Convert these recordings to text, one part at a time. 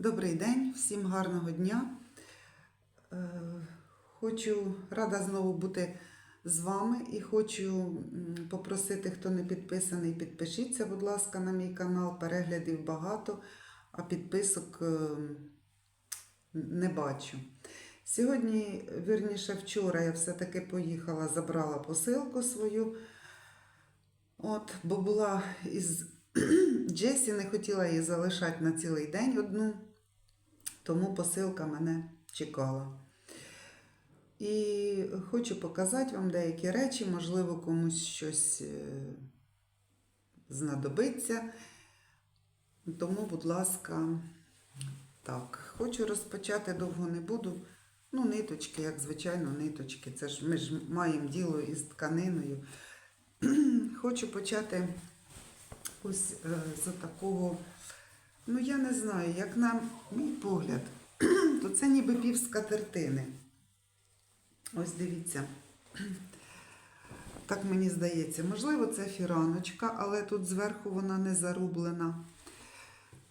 Добрий день, всім гарного дня. Е, Хочу рада знову бути з вами і хочу попросити, хто не підписаний, підпишіться, будь ласка, на мій канал. Переглядів багато, а підписок е, не бачу. Сьогодні, вірніше, вчора я все-таки поїхала, забрала посилку свою. От, бо була із Джесі, не хотіла її залишати на цілий день одну, тому посилка мене чекала. І хочу показати вам деякі речі, можливо, комусь щось е, знадобиться. Тому, будь ласка, так, хочу розпочати довго не буду. Ну, ниточки, як звичайно, ниточки. Це ж ми ж маємо діло із тканиною. Хочу почати ось е, з такого, ну я не знаю, як на мій погляд, то це ніби пів скатертини. Ось дивіться. Так мені здається, можливо, це фіраночка, але тут зверху вона не зарублена.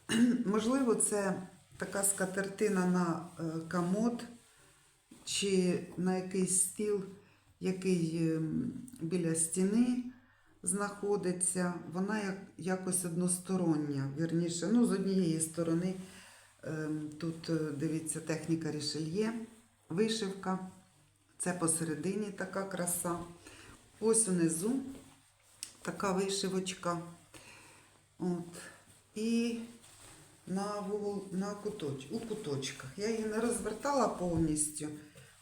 Можливо, це така скатертина на е, комод чи на якийсь стіл, який ем, біля стіни знаходиться. Вона як, якось одностороння, вірніше, ну, з однієї сторони. ем, Тут, е, дивіться, техніка рішельє, вишивка. Це посередині така краса. Ось унизу така вишивочка. От. І на, на куточ, у куточках. Я її не розвертала повністю,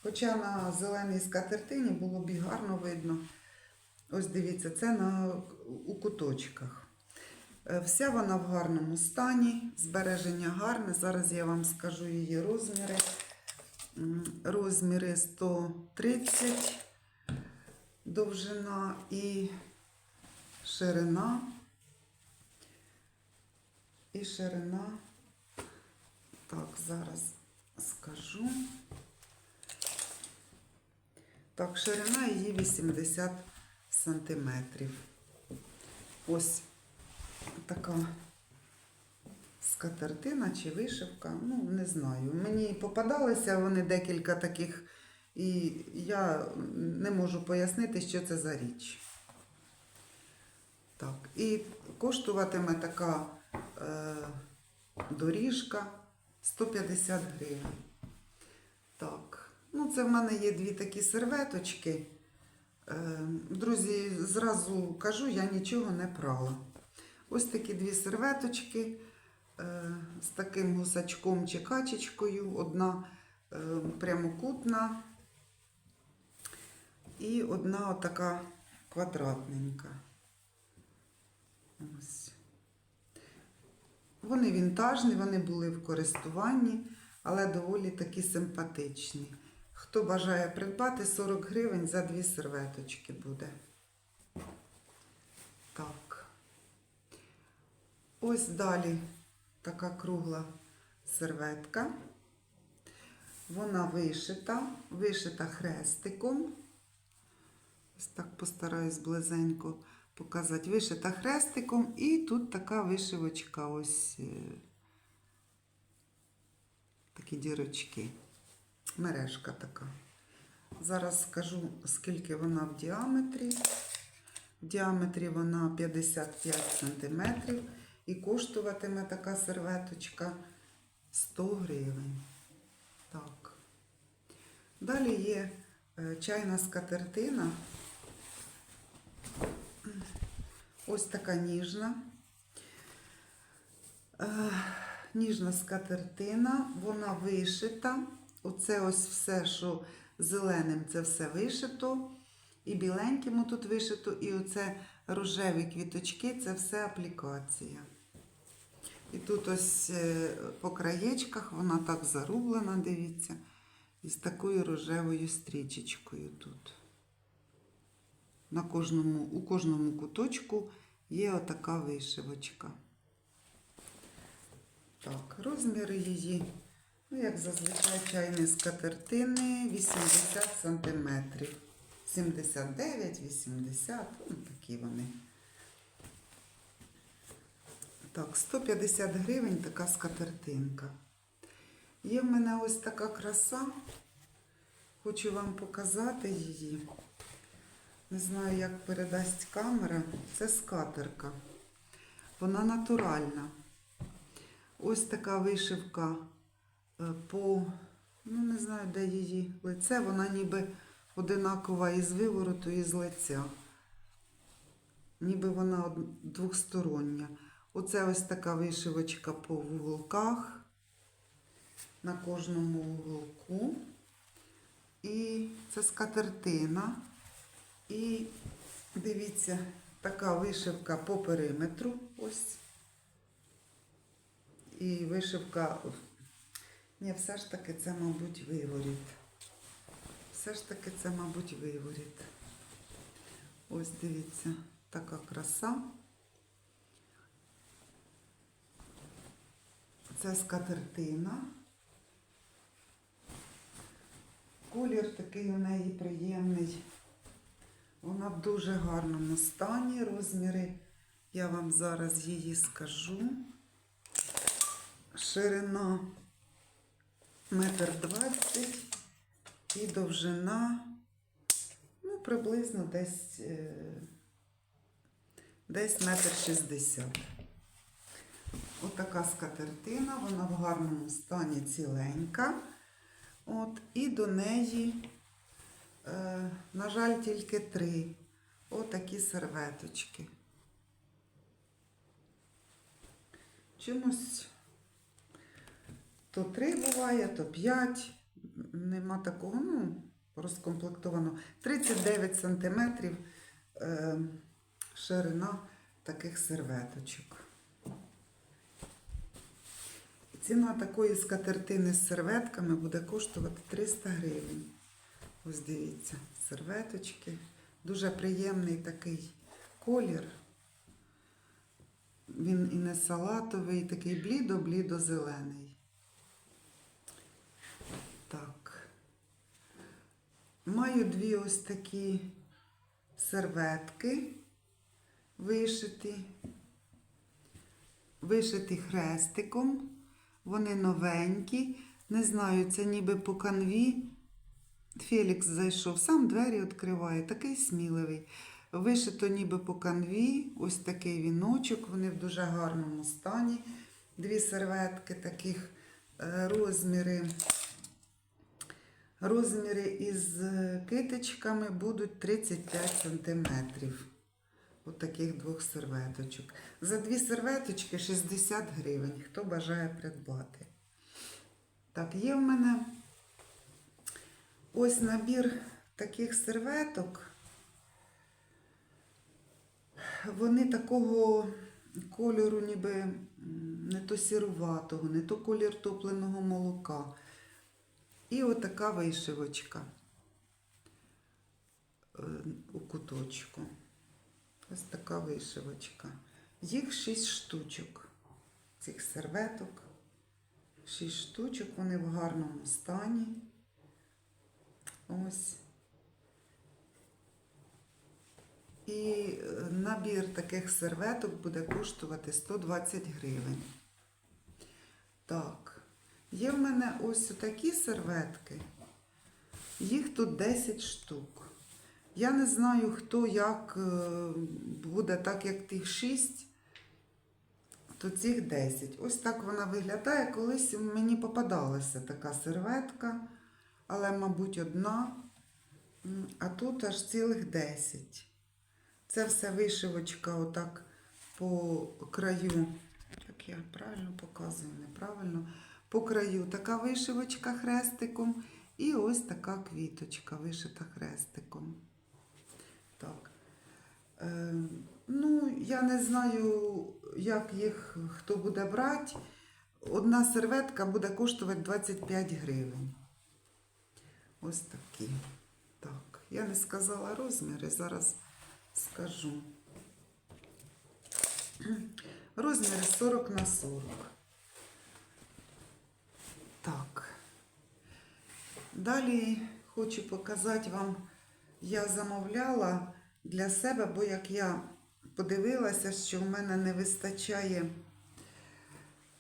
хоча на зеленій скатертині було б і гарно видно. Ось дивіться, це на, у куточках. Е, Вся вона в гарному стані, збереження гарне. Зараз я вам скажу її розміри. Розміри 130 довжина і ширина. І ширина. Так, зараз скажу. Так, ширина її 80 сантиметрів. Ось така скатертина чи вишивка, ну не знаю. Мені попадалися вони декілька таких, і я не можу пояснити, що це за річ. Так, і коштуватиме така е, доріжка 150 гривень. Так, ну це в мене є дві такі серветочки. Е, Друзі, зразу кажу, я нічого не прала. Ось такі дві серветочки е, з таким гусачком чи качечкою. Одна е, прямокутна і одна отака квадратненька. Ось. Вони вінтажні, вони були в користуванні, але доволі такі симпатичні. Хто бажає придбати 40 гривень за дві серветочки буде. Так. Ось далі така кругла серветка. Вона вишита, вишита хрестиком. Ось так постараюсь близенько показати. Вишита хрестиком, і тут така вишивочка, ось е, такі дірочки. Мережка така. Зараз скажу, скільки вона в діаметрі. В діаметрі вона 55 см і коштуватиме така серветочка 100 гривень. Так. Далі є е, чайна скатертина. Ось така ніжна. Е, Ніжна скатертина, вона вишита. Оце ось все, що зеленим, це все вишито. І біленьким тут вишито, і оце рожеві квіточки це все аплікація. І тут ось е, по краєчках вона так зарублена, дивіться, із такою рожевою стрічечкою тут. На кожному, у кожному куточку є отака вишивочка. Так, розміри її, ну, як зазвичай чайні скатертини, 80 см. 79, 80, ну такі вони. Так, 150 гривень така скатертинка. Є в мене ось така краса. Хочу вам показати її. Не знаю, як передасть камера. Це скатерка. Вона натуральна. Ось така вишивка по, ну не знаю, де її лице. Вона ніби одинакова із вивороту, і з лиця. Ніби вона двохстороння. Оце ось така вишивочка по вуголках. На кожному вуголку. І це скатертина. І дивіться, така вишивка по периметру. Ось. І вишивка. Ні, все ж таки це, мабуть, виворіт. Все ж таки це, мабуть, виворіт. Ось дивіться, така краса. Це скатертина. Колір такий у неї приємний. Вона в дуже гарному стані. Розміри я вам зараз її скажу. Ширина метр двадцять і довжина ну, приблизно десь, е, десь метр шістдесят. Отака скатертина, вона в гарному стані ціленька. От, і до неї, е, на жаль, тільки три. Отакі серветочки. Чимось то три буває, то п'ять. Нема такого, ну, розкомплектовано. 39 сантиметрів е, ширина таких серветочок. Ціна такої скатертини з серветками буде коштувати 300 гривень. Ось дивіться, серветочки. Дуже приємний такий колір. Він і не салатовий, такий блідо-блідо-зелений. Так. Маю дві ось такі серветки вишиті. Вишиті хрестиком. Вони новенькі. Не знаю, це ніби по канві. Фелікс зайшов, сам двері відкриває, такий сміливий. Вишито ніби по канві, ось такий віночок, вони в дуже гарному стані. Дві серветки таких е, розміри. Розміри із е, китичками будуть 35 сантиметрів. От таких двох серветочок. За дві серветочки 60 гривень. Хто бажає придбати. Так, є в мене ось набір таких серветок. Вони такого кольору, ніби не то сіруватого, не то колір топленого молока. І отака вишивочка е, у куточку. Ось така вишивочка. Їх шість штучок. Цих серветок. Шість штучок, вони в гарному стані. Ось. І е, набір таких серветок буде коштувати 120 гривень. Так, є в мене ось такі серветки. Їх тут 10 штук. Я не знаю, хто як е, буде, так як тих 6, то цих 10. Ось так вона виглядає. Колись мені попадалася така серветка, але, мабуть, одна. А тут аж цілих 10. Це все вишивочка отак по краю. Як я правильно показую, неправильно. По краю така вишивочка хрестиком. І ось така квіточка вишита хрестиком. Так. Е, ну, я не знаю, як їх хто буде брати. Одна серветка буде коштувати 25 гривень. Ось такі. Так, я не сказала розміри, зараз скажу. Розміри 40 на 40. Так. Далі хочу показати вам, я замовляла для себе, бо як я подивилася, що в мене не вистачає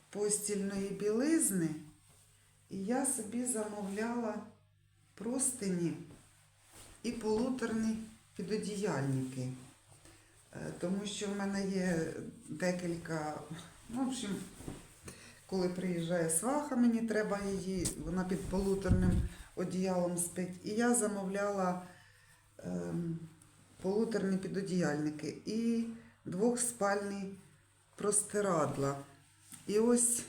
постільної білизни, І я собі замовляла простині і полуторні підодіяльники. Е, Тому що в мене є декілька, ну, в общем, коли приїжджає сваха, мені треба її, вона під полуторним одіялом спить. І я замовляла ем, полуторні підодіяльники і двохспальні простирадла. І ось,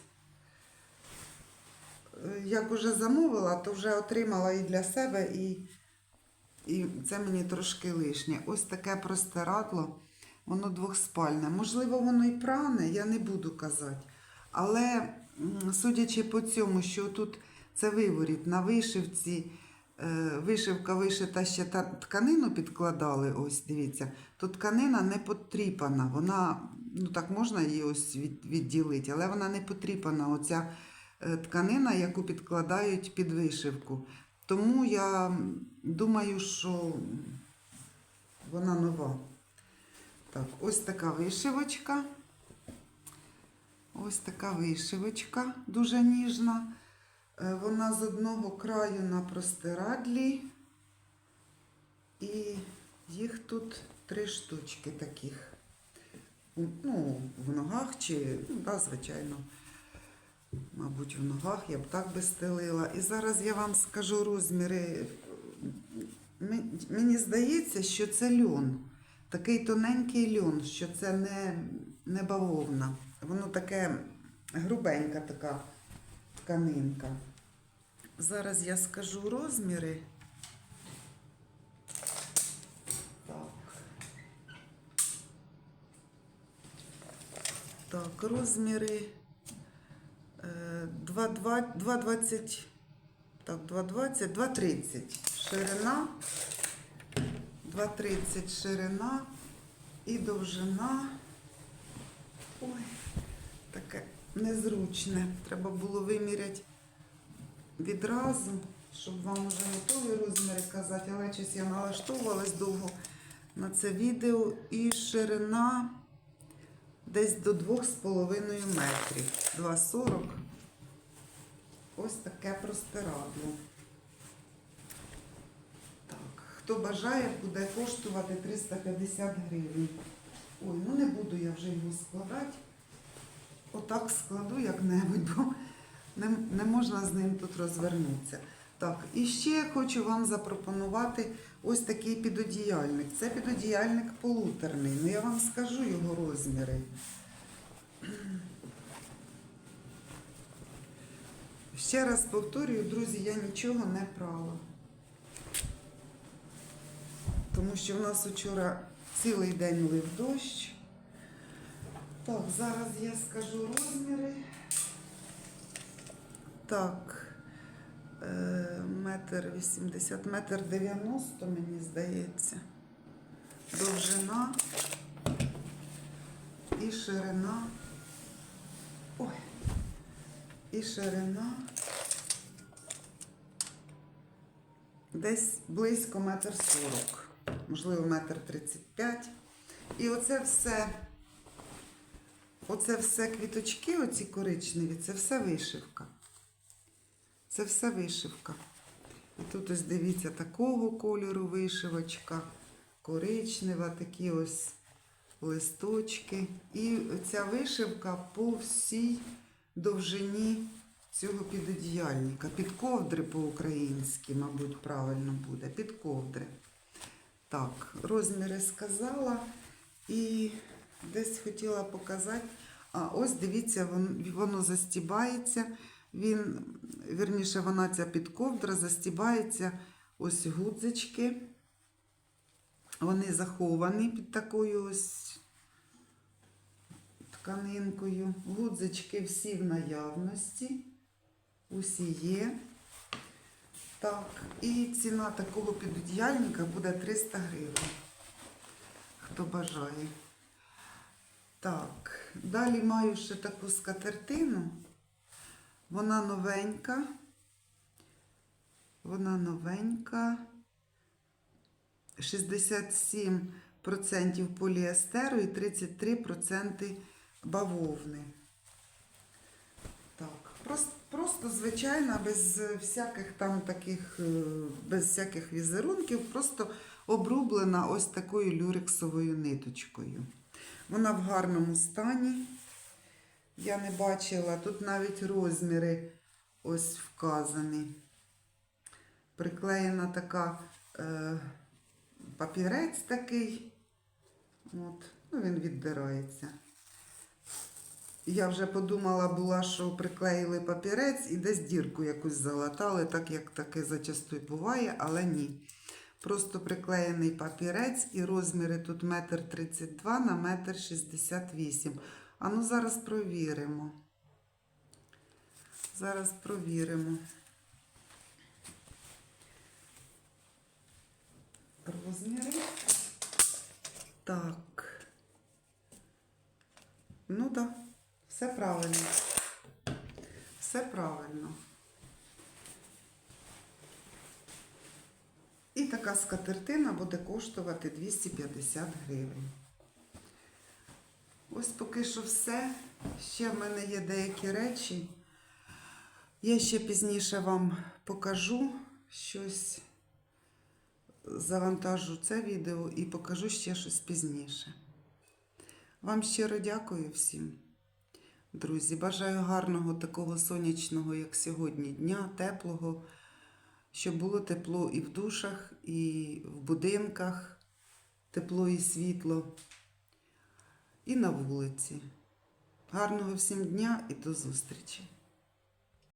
е, як уже замовила, то вже отримала і для себе, і, і це мені трошки лишнє. Ось таке простирадло, воно двохспальне. Можливо, воно і пране, я не буду казати. Але судячи по цьому, що тут це виворіт на вишивці, е, вишивка вишита ще тканину підкладали, ось дивіться, то тканина не потріпана. Вона, ну так можна її ось від, відділити, але вона не потріпана. Оця е, тканина, яку підкладають під вишивку. Тому я думаю, що вона нова. Так, ось така вишивочка. Ось така вишивочка, дуже ніжна. Е, Вона з одного краю на простирадлі. І їх тут три штучки таких. Ну, в ногах чи, ну, да, звичайно, мабуть, в ногах я б так би стелила. І зараз я вам скажу розміри. Мені здається, що це льон. Такий тоненький льон, що це не, не бавовна. Воно таке грубенька така тканинка. Зараз я скажу розміри. Так. Так, розміри е, 2,20, 2,20, так, 2,20, 2,30 ширина, 2,30 ширина і довжина. Ой, незручне. Треба було виміряти відразу, щоб вам вже той розміри казати, але щось я налаштовувалась довго на це відео. І ширина десь до 2,5 метрів. 2,40. Ось таке простирадло. Так, хто бажає, буде коштувати 350 гривень. Ой, ну не буду я вже його складати. Отак складу як-небудь, бо не, не можна з ним тут розвернутися. Так, і ще я хочу вам запропонувати ось такий підодіяльник. Це підодіяльник полуторний. Ну я вам скажу його розміри. Ще раз повторюю, друзі, я нічого не прала. Тому що в нас вчора цілий день лив дощ. Так, зараз я скажу розміри. Так, е, метр вісімдесят, метр дев'яносто, мені здається. Довжина і ширина. Ой, і ширина. Десь близько метр сорок, можливо, метр тридцять п'ять. І оце все. Оце все квіточки, оці коричневі, це все вишивка. Це все вишивка. І тут ось дивіться, такого кольору вишивочка, коричнева, такі ось листочки. І ця вишивка по всій довжині цього підодіяльника. Під ковдри по-українськи, мабуть, правильно буде. Під ковдри. Так, розміри сказала. І десь хотіла показати. А ось дивіться, воно застібається. Він, вірніше, вона ця підковдра застібається. Ось гудзички. Вони заховані під такою ось тканинкою. Гудзички всі в наявності. Усі є. Так, і ціна такого підодіяльника буде 300 гривень. Хто бажає. Так, далі маю ще таку скатертину. Вона новенька. Вона новенька. 67% поліестеру і 33% бавовни. Так, просто, просто звичайна, без всяких там таких, е, без всяких візерунків, просто обрублена ось такою люрексовою ниточкою. Вона в гарному стані. Я не бачила, тут навіть розміри ось вказані. Приклеєна така е, папірець такий. От, ну, він віддирається. Я вже подумала була, що приклеїли папірець і десь дірку якусь залатали, так як таке зачасту й буває, але ні. Просто приклеєний папірець і розміри тут метр 32 на метр 68. А ну зараз провіримо. Зараз провіримо. Розміри. Так. Ну так, да, все правильно. Все правильно. І така скатертина буде коштувати 250 гривень. Ось поки що все. Ще в мене є деякі речі. Я ще пізніше вам покажу щось. Завантажу це відео і покажу ще щось пізніше. Вам щиро дякую всім, друзі. Бажаю гарного такого сонячного, як сьогодні, дня, теплого, щоб було тепло і в душах, і в будинках, тепло і світло, і на вулиці. Гарного всім дня і до зустрічі!